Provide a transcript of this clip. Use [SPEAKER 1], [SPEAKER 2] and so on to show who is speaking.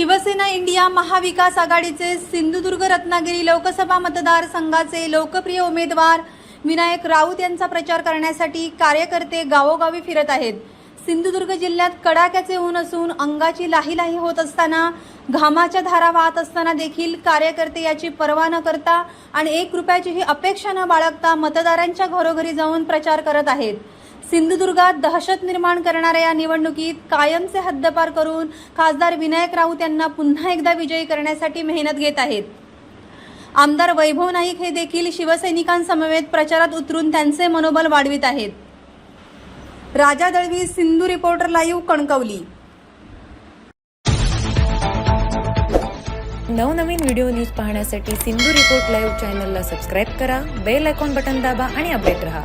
[SPEAKER 1] Shiv Sena India महाविकास आघाडीचे सिंधुदुर्ग रत्नागिरी लोकसभा मतदारसंघाचे लोकप्रिय उमेदवार विनायक राऊत यांचा प्रचार करण्यासाठी कार्यकर्ते गावोगावी फिरत आहेत. सिंधुदुर्ग जिल्ह्यात कडाक्याचे ऊन असून अंगाची लाही लाही होत असताना घामाच्या धारा वाहत असताना देखील कार्यकर्ते याची पर्वा न करता आणि एक रुपयाचीही अपेक्षा न बाळगता मतदारांच्या घरोघरी जाऊन प्रचार करत आहेत. सिंधुदुर्गात दहशत निर्माण करणाऱ्या या निवडणुकीत कायमचे हद्दपार करून खासदार विनायक राऊत यांना पुन्हा एकदा विजयी करण्यासाठी मेहनत घेत आहेत. आमदार वैभव नाईक हे देखील शिवसैनिकांसमवेत प्रचारात उतरून त्यांचे मनोबल वाढवित आहेत. Raja Dalvi Sindhu reporter live Kankavli.
[SPEAKER 2] नवनवीन व्हिडिओ न्यूज पाहण्यासाठी सिंधू रिपोर्ट लाईव्ह चॅनलला सबस्क्राईब करा बेल आयकॉन बटन दाबा आणि अपडेट रहा.